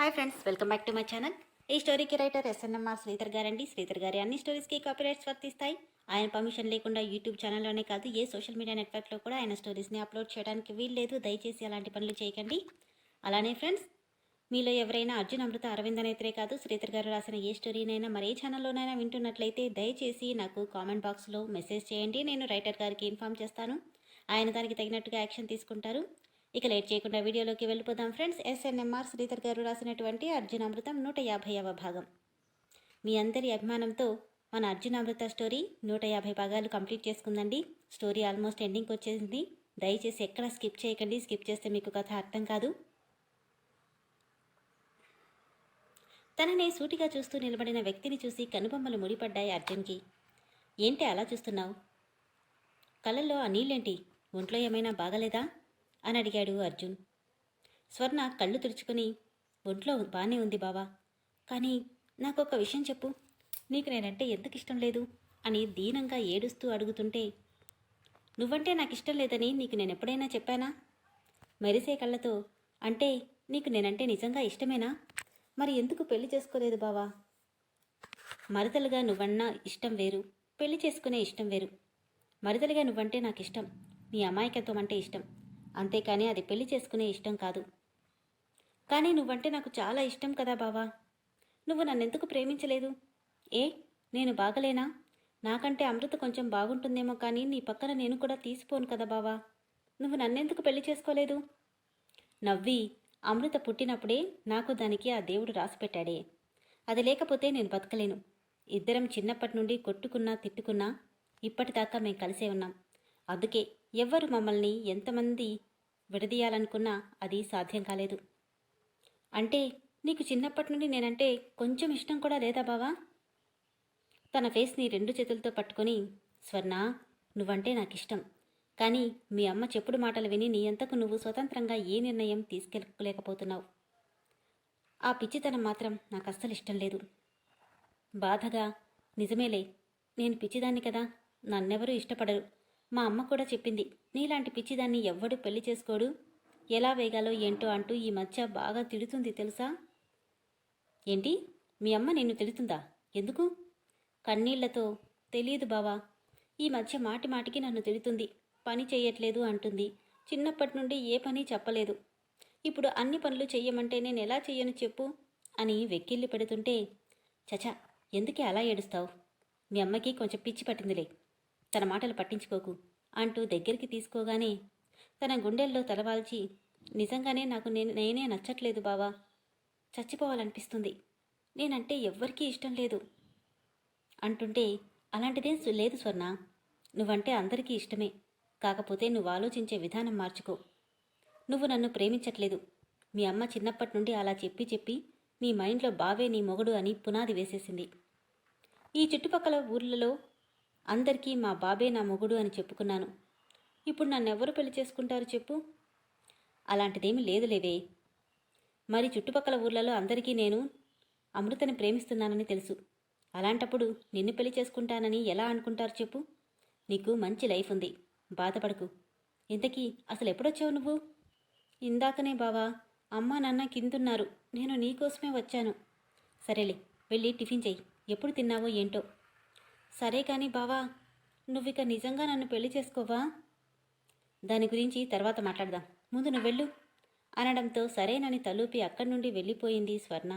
Hi friends welcome back to my channel. ఈ స్టోరీకి writer SNMR Sridhar గారండి శ్రీధర్ గారి అన్ని స్టోరీస్కి కాపీరైట్స్ వర్తిస్తాయి. ఆయన పర్మిషన్ లేకుండా యూట్యూబ్ ఛానల్లోనే కాదు ఏ సోషల్ మీడియా నెట్వర్క్లో కూడా ఆయన స్టోరీస్ని అప్లోడ్ చేయడానికి వీల్లేదు దయచేసి అలాంటి పనులు చేయకండి. అలానే ఫ్రెండ్స్ మీలో ఎవరైనా అర్జున్ అమృత అరవింద్ నేత్రే కాదు శ్రీధర్ గారు రాసిన ఏ స్టోరీనైనా మరే ఛానల్లోనైనా వింటున్నట్లయితే దయచేసి నాకు కామెంట్ బాక్స్లో మెసేజ్ చేయండి. నేను రైటర్ గారికి ఇన్ఫామ్ చేస్తాను. ఆయన దానికి తగినట్టుగా యాక్షన్ తీసుకుంటారు. ఇక లేట్ చేయకుండా వీడియోలోకి వెళ్ళిపోదాం ఫ్రెండ్స్. ఎస్ఎన్ఎంఆర్ శ్రీధర్ గారు రాసినటువంటి అర్జున్ అమృతం నూట యాభైవ భాగం. మీ అందరి అభిమానంతో మన అర్జున్ అమృత స్టోరీ నూట యాభై భాగాలు కంప్లీట్ చేసుకుందండి. స్టోరీ ఆల్మోస్ట్ ఎండింగ్కి వచ్చేసింది. దయచేసి ఎక్కడ స్కిప్ చేయకండి. స్కిప్ చేస్తే మీకు కథ అర్థం కాదు. తననే సూటిగా చూస్తూ నిలబడిన వ్యక్తిని చూసి కనుబొమ్మలు ముడిపడ్డాయి అర్జున్కి. ఏంటి అలా చూస్తున్నావు? కళ్ళల్లో ఆ నీళ్ళేంటి? ఒంట్లో ఏమైనా బాగలేదా? అని అడిగాడు అర్జున్. స్వర్ణ కళ్ళు తుడుచుకుని ఒంట్లో బాగానే ఉంది బావా కానీ నాకు ఒక విషయం చెప్పు. నీకు నేనంటే ఎందుకు ఇష్టం లేదు? అని దీనంగా ఏడుస్తూ అడుగుతుంటే నువ్వంటే నాకు ఇష్టం లేదని నీకు నేను ఎప్పుడైనా చెప్పానా? మెరిసే కళ్ళతో అంటే నీకు నేనంటే నిజంగా ఇష్టమేనా? మరి ఎందుకు పెళ్ళి చేసుకోలేదు బావా? మరదలుగా నువ్వన్నా ఇష్టం వేరు పెళ్ళి చేసుకునే ఇష్టం వేరు. మరదలుగా నువ్వంటే నాకు ఇష్టం నీ అమాయకత్వం అంటే ఇష్టం. అంతేకాని అది పెళ్ళి చేసుకునే ఇష్టం కాదు. కానీ నువ్వంటే నాకు చాలా ఇష్టం కదా బావా. నువ్వు నన్నెందుకు ప్రేమించలేదు? ఏ? నేను బాగలేనా? నాకంటే అమృత కొంచెం బాగుంటుందేమో కానీ నీ పక్కన నేను కూడా తీసిపోను కదా బావా. నువ్వు నన్నెందుకు పెళ్ళి చేసుకోలేదు? నవ్వి అమృత పుట్టినప్పుడే నాకు దానికి ఆ దేవుడు రాసిపెట్టాడే అది లేకపోతే నేను బతకలేను. ఇద్దరం చిన్నప్పటి నుండి కొట్టుకున్నా తిట్టుకున్నా ఇప్పటిదాకా మేము కలిసే ఉన్నాం. అందుకే ఎవ్వరు మమ్మల్ని ఎంతమంది విడదీయాలనుకున్నా అది సాధ్యం కాలేదు. అంటే నీకు చిన్నప్పటి నుండి నేనంటే కొంచెం ఇష్టం కూడా లేదా బావా? తన ఫేస్ని రెండు చేతులతో పట్టుకొని స్వర్ణ నువ్వంటే నాకు ఇష్టం కానీ మీ అమ్మ చెప్పుడు మాటలు విని నీ అంతకు నువ్వు స్వతంత్రంగా ఏ నిర్ణయం తీసుకెళ్ళలేకపోతున్నావు ఆ పిచ్చితనం మాత్రం నాకు అస్సలు ఇష్టం లేదు. బాధగా నిజమేలే నేను పిచ్చిదాన్ని కదా నన్నెవరూ ఇష్టపడరు. మా అమ్మ కూడా చెప్పింది నీలాంటి పిచ్చిదాన్ని ఎవ్వడు పెళ్ళి చేసుకోడు. ఎలా వేగాలో ఏంటో అంటూ ఈ మధ్య బాగా తిడుతుంది తెలుసా? ఏంటి? మీ అమ్మ నిన్ను తిడుతుందా? ఎందుకు? కన్నీళ్ళతో. తెలియదు బావా ఈ మధ్య మాటి మాటికి నన్ను తిడుతుంది. పని చేయట్లేదు అంటుంది. చిన్నప్పటి నుండి ఏ పని చెప్పలేదు. ఇప్పుడు అన్ని పనులు చెయ్యమంటే నేను ఎలా చెయ్యను చెప్పు అని వెక్కిల్లి పెడుతుంటే చచా ఎందుకే అలా ఏడుస్తావు? మీ అమ్మకి కొంచెం పిచ్చి పట్టిందిలే. తన మాటలు పట్టించుకోకు అంటూ దగ్గరికి తీసుకోగానే తన గుండెల్లో తలవాల్చి నిజంగానే నాకు నేను నేనే నచ్చట్లేదు బావా. చచ్చిపోవాలనిపిస్తుంది. నేనంటే ఎవ్వరికీ ఇష్టం లేదు. అంటుంటే అలాంటిదేం లేదు స్వర్ణ. నువ్వంటే అందరికీ ఇష్టమే. కాకపోతే నువ్వు ఆలోచించే విధానం మార్చుకో. నువ్వు నన్ను ప్రేమించట్లేదు. మీ అమ్మ చిన్నప్పటి నుండి అలా చెప్పి చెప్పి నీ మైండ్లో బావే నీ మొగుడు అని పునాది వేసేసింది. ఈ చుట్టుపక్కల ఊర్లలో అందరికీ మా బాబే నా మొగుడు అని చెప్పుకున్నాను. ఇప్పుడు నన్నెవరు పెళ్ళి చేసుకుంటారు చెప్పు? అలాంటిదేమీ లేదులేవే. మరి చుట్టుపక్కల ఊర్లలో అందరికీ నేను అమృతని ప్రేమిస్తున్నానని తెలుసు. అలాంటప్పుడు నిన్ను పెళ్ళి చేసుకుంటానని ఎలా అనుకుంటారు చెప్పు? నీకు మంచి లైఫ్ ఉంది. బాధపడకు. ఇంతకీ అసలు ఎప్పుడొచ్చావు నువ్వు? ఇందాకనే బావా అమ్మా నాన్న కిందున్నారు. నేను నీకోసమే వచ్చాను. సరేలే వెళ్ళి టిఫిన్ చెయ్యి. ఎప్పుడు తిన్నావో ఏంటో. సరే కానీ బావా నువ్విక నిజంగా నన్ను పెళ్ళి చేసుకోవా? దాని గురించి తర్వాత మాట్లాడదాం. ముందు నువ్వు వెళ్ళు. అనడంతో సరేనని తలూపి అక్కడి నుండి వెళ్ళిపోయింది స్వర్ణ.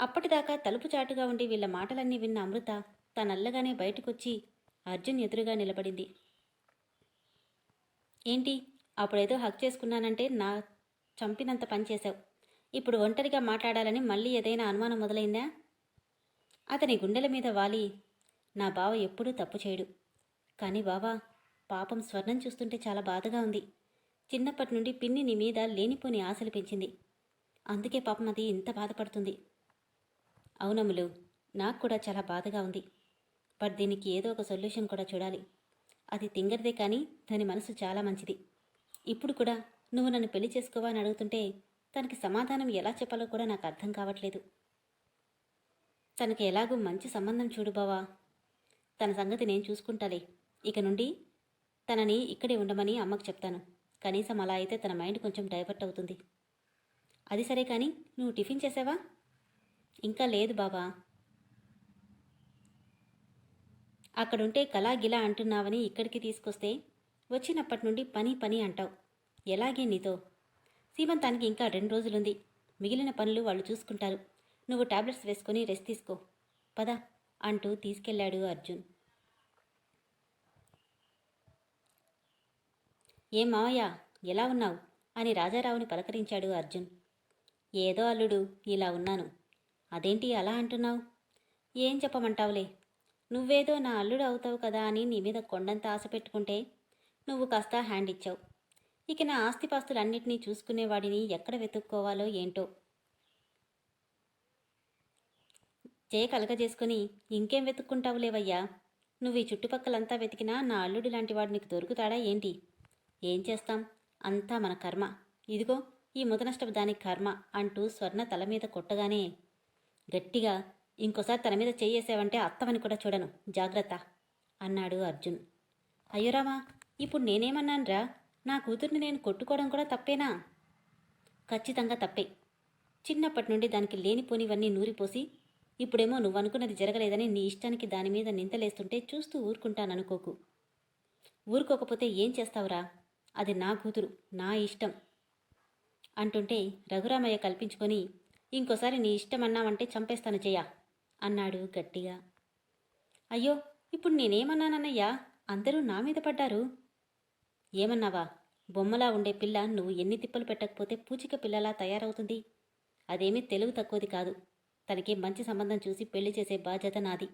అప్పటిదాకా తలుపు చాటుగా ఉండి వీళ్ళ మాటలన్నీ విన్న అమృత తనల్లగానే బయటకొచ్చి అర్జున్ ఎదురుగా నిలబడింది. ఏంటి అప్పుడేదో హక్ చేసుకున్నానంటే నా చంపినంత పనిచేశావు ఇప్పుడు ఒంటరిగా మాట్లాడాలని మళ్ళీ ఏదైనా అనుమానం మొదలైందా? అతని గుండెల మీద వాలి నా బావ ఎప్పుడూ తప్పు చేయడు. కానీ బావా పాపం స్వర్ణం చూస్తుంటే చాలా బాధగా ఉంది. చిన్నప్పటి నుండి పిన్ని నీ మీద లేనిపోని ఆశలు పెంచింది. అందుకే పాపం అది ఇంత బాధపడుతుంది. అవునమ్ములు నాకు కూడా చాలా బాధగా ఉంది. బట్ దీనికి ఏదో ఒక సొల్యూషన్ కూడా చూడాలి. అది తింగరదే కానీ దాని మనసు చాలా మంచిది. ఇప్పుడు కూడా నువ్వు నన్ను పెళ్ళి చేసుకోవా అని అడుగుతుంటే తనకి సమాధానం ఎలా చెప్పాలో కూడా నాకు అర్థం కావట్లేదు. తనకి ఎలాగూ మంచి సంబంధం చూడు బావా. తన సంగతి నేను చూసుకుంటాలే. ఇక నుండి తనని ఇక్కడే ఉండమని అమ్మకు చెప్తాను. కనీసం అలా అయితే తన మైండ్ కొంచెం డైవర్ట్ అవుతుంది. అది సరే కానీ నువ్వు టిఫిన్ చేసావా? ఇంకా లేదు బాబా. అక్కడుంటే కలా గిలా అంటున్నావని ఇక్కడికి తీసుకొస్తే వచ్చినప్పటి నుండి పని పని అంటావు. ఎలాగే నీతో? సీమంతానికి ఇంకా రెండు రోజులుంది. మిగిలిన పనులు వాళ్ళు చూసుకుంటారు. నువ్వు టాబ్లెట్స్ వేసుకొని రెస్ట్ తీసుకో. పదా. అంటూ తీసుకెళ్ళాడు అర్జున్. ఏం మావయ్య ఎలా ఉన్నావు అని రాజారావుని పలకరించాడు అర్జున్. ఏదో అల్లుడు ఇలా ఉన్నాను. అదేంటి అలా అంటున్నావు? ఏం చెప్పమంటావులే? నువ్వేదో నా అల్లుడు అవుతావు కదా అని నీ మీద కొండంత ఆశ పెట్టుకుంటే నువ్వు కాస్త హ్యాండ్ ఇచ్చావు. ఇక నా ఆస్తిపాస్తులన్నింటినీ చూసుకునేవాడిని ఎక్కడ వెతుక్కోవాలో ఏంటో జయ కలగజేసుకుని ఇంకేం వెతుక్కుంటావు లేవయ్యా? నువ్వు ఈ చుట్టుపక్కలంతా వెతికినా నా అల్లుడు లాంటి వాడు నీకు దొరుకుతాడా ఏంటి? ఏం చేస్తాం? అంతా మన కర్మ. ఇదిగో ఈ ముదనష్టపు దాని కర్మ అంటూ స్వర్ణ తల మీద కొట్టగానే గట్టిగా ఇంకోసారి తన మీద చేయేసావంటే అత్తమని కూడా చూడను. జాగ్రత్త అన్నాడు అర్జున్. అయ్యోరామా ఇప్పుడు నేనేమన్నానురా? నా కూతుర్ని నేను కొట్టుకోవడం కూడా తప్పేనా? ఖచ్చితంగా తప్పే. చిన్నప్పటి నుండి దానికి లేనిపోనివన్నీ నూరిపోసి ఇప్పుడేమో నువ్వు అనుకున్నది జరగలేదని నీ ఇష్టానికి దాని మీద నింతలేస్తుంటే చూస్తూ ఊరుకుంటాననుకోకు. ఊరుకోకపోతే ఏం చేస్తావురా? అది నా కూతురు నా ఇష్టం అంటుంటే రఘురామయ్య కల్పించుకొని ఇంకోసారి నీ ఇష్టం అన్నావంటే చంపేస్తాను చెయ్య అన్నాడు గట్టిగా. అయ్యో ఇప్పుడు నేనేమన్నానన్నయ్యా? అందరూ నా మీద పడ్డారు? ఏమన్నావా? బొమ్మలా ఉండే పిల్ల నువ్వు ఎన్ని తిప్పలు పెట్టకపోతే పూచిక పిల్లలా తయారవుతుంది? అదేమీ తెలుగు తక్కువది కాదు. తనకి మంచి సంబంధం చూసి పెళ్ళి చేసే బాధ్యత నాది.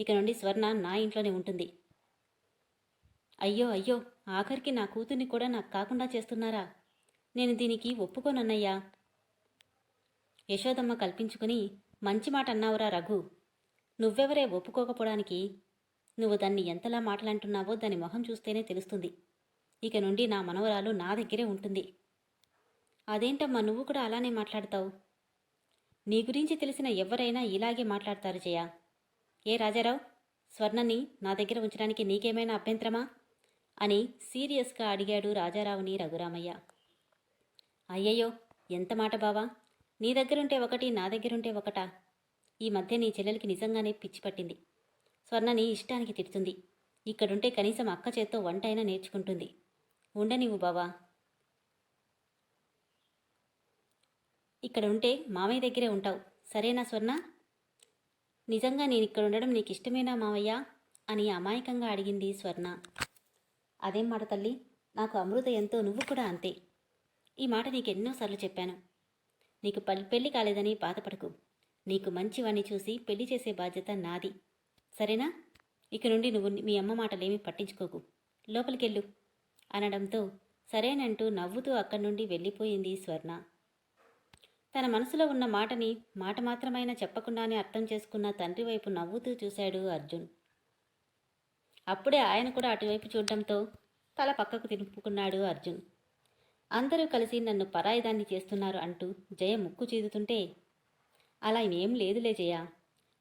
ఇక నుండి స్వర్ణ నా ఇంట్లోనే ఉంటుంది. అయ్యో అయ్యో ఆఖరికి నా కూతుర్ని కూడా నాకు కాకుండా చేస్తున్నారా? నేను దీనికి ఒప్పుకోనన్నయ్యా. యశోదమ్మ కల్పించుకుని మంచి మాట అన్నావురా రఘు. నువ్వెవరే ఒప్పుకోకపోవడానికి? నువ్వు దాన్ని ఎంతలా మాటలంటున్నావో దాని మొహం చూస్తేనే తెలుస్తుంది. ఇక నుండి నా మనవరాలు నా దగ్గరే ఉంటుంది. అదేంటమ్మా నువ్వు కూడా అలానే మాట్లాడతావు? నీ గురించి తెలిసిన ఎవరైనా ఇలాగే మాట్లాడతారు జయ. ఏ రాజారావు స్వర్ణని నా దగ్గర ఉంచడానికి నీకేమైనా అభ్యంతరమా? అని సీరియస్గా అడిగాడు రాజారావుని రఘురామయ్య. అయ్యయ్యో ఎంత మాట బావా? నీ దగ్గరుంటే ఒకటి నా దగ్గరుంటే ఒకటా? ఈ మధ్య నీ చెల్లెలికి నిజంగానే పిచ్చి పట్టింది. స్వర్ణని ఇష్టానికి తిడుతుంది. ఇక్కడుంటే కనీసం అక్క చేత్తో వంట అయినా నేర్చుకుంటుంది. ఉండనివ్వు బావా. ఇక్కడ ఉంటే మామయ్య దగ్గరే ఉంటావు. సరేనా స్వర్ణ? నిజంగా నేను ఇక్కడ ఉండడం నీకు ఇష్టమేనా మావయ్య అని అమాయకంగా అడిగింది స్వర్ణ. అదేం మాట తల్లి? నాకు అమృత ఎంతో నువ్వు కూడా అంతే. ఈ మాట నీకు ఎన్నోసార్లు చెప్పాను. నీకు పల్- పెళ్ళి కాలేదని బాధపడకు. నీకు మంచివాణ్ణి చూసి పెళ్ళి చేసే బాధ్యత నాది. సరేనా? ఇక నుండి నువ్వు మీ అమ్మ మాటలేమీ పట్టించుకోకు. లోపలికెళ్ళు అనడంతో సరేనంటూ నవ్వుతూ అక్కడి నుండి వెళ్ళిపోయింది స్వర్ణ. తన మనసులో ఉన్న మాటని మాట మాత్రమైనా చెప్పకుండానే అర్థం చేసుకున్న తండ్రి వైపు నవ్వుతూ చూశాడు అర్జున్. అప్పుడే ఆయన కూడా అటువైపు చూడడంతో తల పక్కకు తిరుపుకున్నాడు అర్జున్. అందరూ కలిసి నన్ను పరాయిదాన్ని చేస్తున్నారు అంటూ జయ ముక్కు చీదుతుంటే అలా ఏం లేదులే జయ.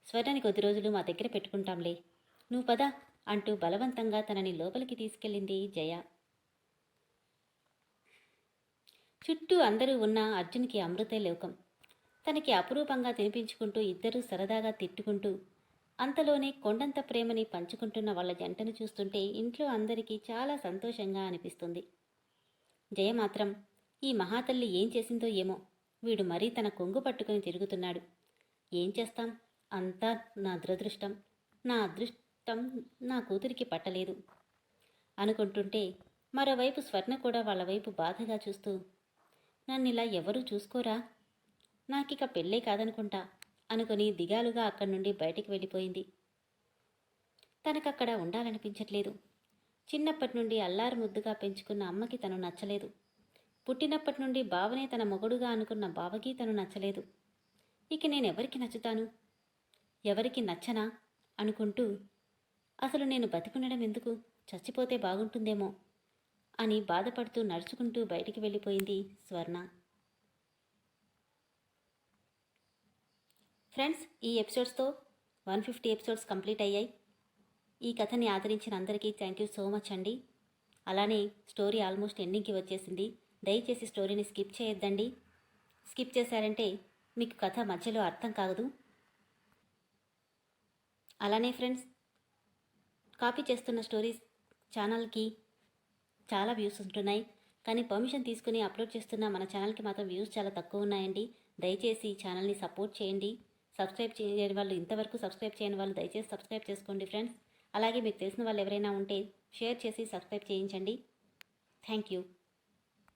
స్వర్ణని కొద్ది రోజులు మా దగ్గర పెట్టుకుంటాంలే. నువ్వు పద అంటూ బలవంతంగా తనని లోపలికి తీసుకెళ్ళింది జయ. చుట్టూ అందరూ ఉన్న అర్జున్కి అమృతే లోకం. తనకి అపురూపంగా తినిపించుకుంటూ ఇద్దరూ సరదాగా తిట్టుకుంటూ అంతలోనే కొండంత ప్రేమని పంచుకుంటున్న వాళ్ళ జంటను చూస్తుంటే ఇంట్లో అందరికీ చాలా సంతోషంగా అనిపిస్తుంది. జయ మాత్రం ఈ మహాతల్లి ఏం చేసిందో ఏమో వీడు మరీ తన కొంగు పట్టుకుని తిరుగుతున్నాడు. ఏం చేస్తాం? అంతా నా దురదృష్టం. నా అదృష్టం నా కూతురికి పట్టలేదు. అనుకుంటుంటే మరోవైపు స్వర్ణ కూడా వాళ్ళ వైపు బాధగా చూస్తూ నన్ను ఇలా ఎవరూ చూసుకోరా? నాకిక పెళ్ళే కాదనుకుంటా అనుకుని దిగాలుగా అక్కడి నుండి బయటికి వెళ్ళిపోయింది. తనకక్కడ ఉండాలనిపించట్లేదు. చిన్నప్పటి నుండి అల్లారు ముద్దుగా పెంచుకున్న అమ్మకి తను నచ్చలేదు. పుట్టినప్పటి నుండి బావనే తన మొగుడుగా అనుకున్న బావకి తను నచ్చలేదు. ఇక నేనెవరికి నచ్చుతాను? ఎవరికి నచ్చనా? అనుకుంటూ అసలు నేను బతికుండడం ఎందుకు చచ్చిపోతే బాగుంటుందేమో? అని బాధపడుతూ నడుచుకుంటూ బయటికి వెళ్ళిపోయింది స్వర్ణ. ఫ్రెండ్స్ ఈ ఎపిసోడ్స్తో వన్ ఫిఫ్టీ ఎపిసోడ్స్ కంప్లీట్ అయ్యాయి. ఈ కథని ఆదరించిన అందరికీ థ్యాంక్ యూ సో మచ్ అండి. అలానే స్టోరీ ఆల్మోస్ట్ ఎండింగ్కి వచ్చేసింది. దయచేసి స్టోరీని స్కిప్ చేయొద్దండి. స్కిప్ చేశారంటే మీకు కథ మధ్యలో అర్థం కాదు. అలానే ఫ్రెండ్స్ కాపీ చేస్తున్న స్టోరీస్ ఛానల్కి చాలా వ్యూస్ ఉంటున్నాయి. కానీ పర్మిషన్ తీసుకుని అప్లోడ్ చేస్తున్న మన ఛానల్కి మాత్రం వ్యూస్ చాలా తక్కువ ఉన్నాయండి. దయచేసి ఛానల్ని సపోర్ట్ చేయండి. సబ్స్క్రైబ్ చేయని వాళ్ళు ఇంతవరకు సబ్స్క్రైబ్ చేయని వాళ్ళు దయచేసి సబ్స్క్రైబ్ చేసుకోండి ఫ్రెండ్స్. అలాగే మీకు తెలిసిన వాళ్ళు ఎవరైనా ఉంటే షేర్ చేసి సబ్స్క్రైబ్ చేయించండి. Thank you.